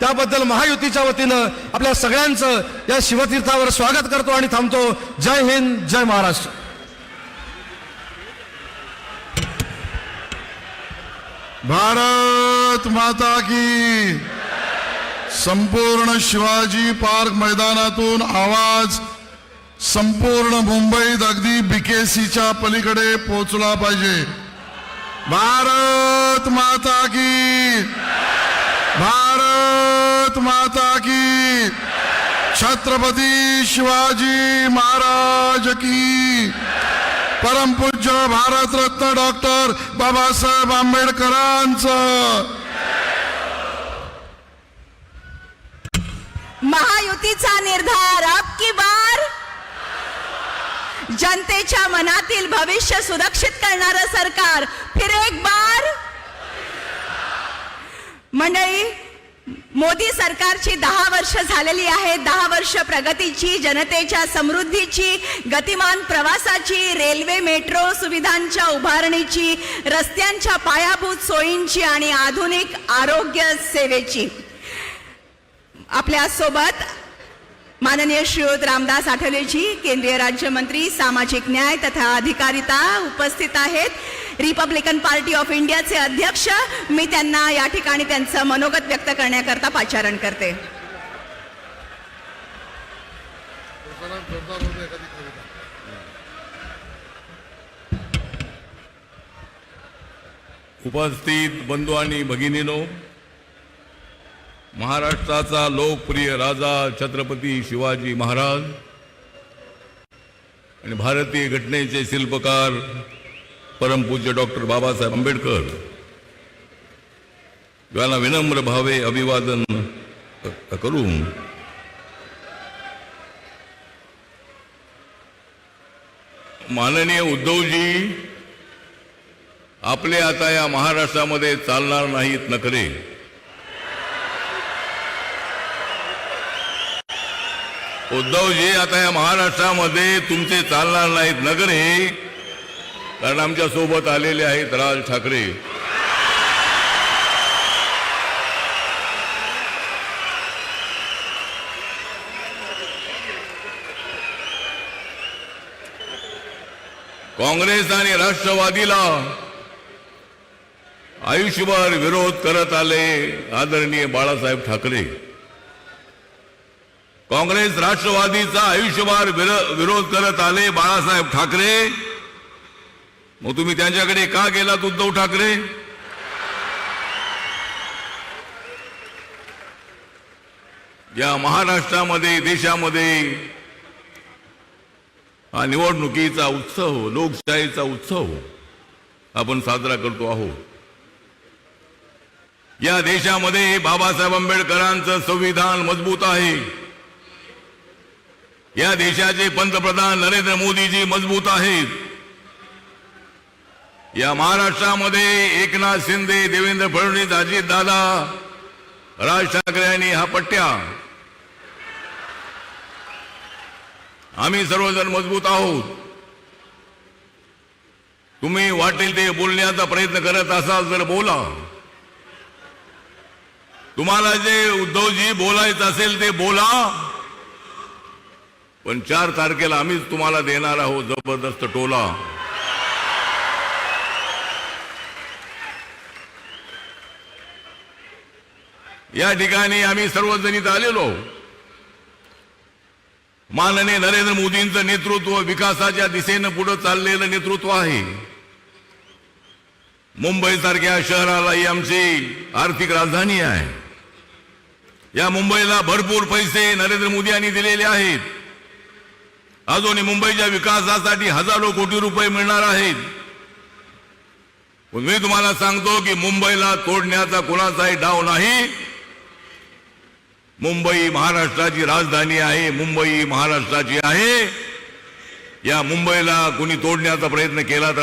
त्याबद्दल महायुतीच्या वतीनं आपल्या सगळ्यांचं या शिवतीर्थावर स्वागत करतो आणि थांबतो. जय हिंद जय महाराष्ट्र. भारत माता की. संपूर्ण शिवाजी पार्क मैदानातून आवाज संपूर्ण मुंबईत अगदी बीकेसीच्या पलीकडे पोहोचला पाहिजे. भारत माता की. भारत माता की। छत्रपती शिवाजी महाराज की। परमपूज्य भारतरत्न डॉक्टर बाबासाहेब आंबेडकरांचं। महायुतीचा निर्धार अब की बार। जनतेच्या मनातील भविष्य सुरक्षित करणारं सरकार फिर एक बार। मंडळी मोदी सरकारची दहा वर्ष झालेली आहेत दहा वर्ष प्रगतीची जनतेच्या समृद्धीची गतिमान प्रवासाची रेल्वे मेट्रो सुविधांच्या उभारणीची रस्त्यांच्या पायाभूत सोयींची आणि आधुनिक आरोग्य सेवेची. आपल्यासोबत माननीय श्रीयुत रामदास आठवलेजी केंद्रीय राज्यमंत्री सामाजिक न्याय तथा अधिकारिता उपस्थित आहेत. रिपब्लिकन पार्टी ऑफ इंडियाचे अध्यक्ष मी त्यांना या ठिकाणी त्यांचं मनोगत व्यक्त करण्याकरता पाचारण करते. उपस्थित बंधू आणि भगिनीनो महाराष्ट्राचा लोकप्रिय राजा छत्रपती शिवाजी महाराज आणि भारतीय घटनेचे शिल्पकार परमपूज्य डॉक्टर बाबासाहेब आंबेडकर. यांना विनम्र भावे अभिवादन करून. माननीय उद्धवजी आपले आता या महाराष्ट्रामध्ये चालणार नाहीत नखरे. उद्धवजी आता या महाराष्ट्रामध्ये तुमचे चालणार नाहीत नगरे कारण आमच्यासोबत आलेले आहेत राज ठाकरे. काँग्रेस आणि राष्ट्रवादीला आयुष्यभर विरोध करत आले आदरणीय बाळासाहेब ठाकरे. काँग्रेस राष्ट्रवादीचा आयुष्यभर विरोध करत आले बाळासाहेब ठाकरे. मग तुम्ही त्यांच्याकडे का गेलात उद्धव ठाकरे? या महाराष्ट्रामध्ये देशामध्ये हा निवडणुकीचा उत्सव लोकशाहीचा उत्सव आपण साजरा करतो आहोत. या देशामध्ये बाबासाहेब आंबेडकरांचं संविधान मजबूत आहे. या देशाचे पंतप्रधान नरेंद्र मोदीजी मजबूत आहेत. या महाराष्ट्रामध्ये एकनाथ शिंदे देवेंद्र फडणवीस अजित दादा राज ठाकरे यांनी हा पट्ट्या. आम्ही सर्वजण मजबूत आहोत. तुम्ही वाटेल ते बोलण्याचा प्रयत्न करत असाल तर बोला. तुम्हाला जे उद्धवजी बोलायचं असेल ते बोला. पण चार तारखेला आम्हीच तुम्हाला देणार आहोत जबरदस्त टोला. या ठिकाणी आम्ही सर्वजणीत आलेलो. माननीय नरेंद्र मोदींचं नेतृत्व विकासाच्या दिशेनं पुढे चाललेलं नेतृत्व आहे. मुंबईसारख्या शहराला ही आमची आर्थिक राजधानी आहे. या मुंबईला भरपूर पैसे नरेंद्र मोदी यांनी दिलेले आहेत. अजूनही मुंबईच्या विकासासाठी हजारो कोटी रुपये मिळणार आहेत. मी तुम्हाला सांगतो की मुंबईला तोडण्याचा कोणाचाही डाव नाही. मुंबई महाराष्ट्राची राजधानी आहे मुंबई महाराष्ट्राची आहे. या मुंबईला कुणी तोडण्याचा प्रयत्न केला तर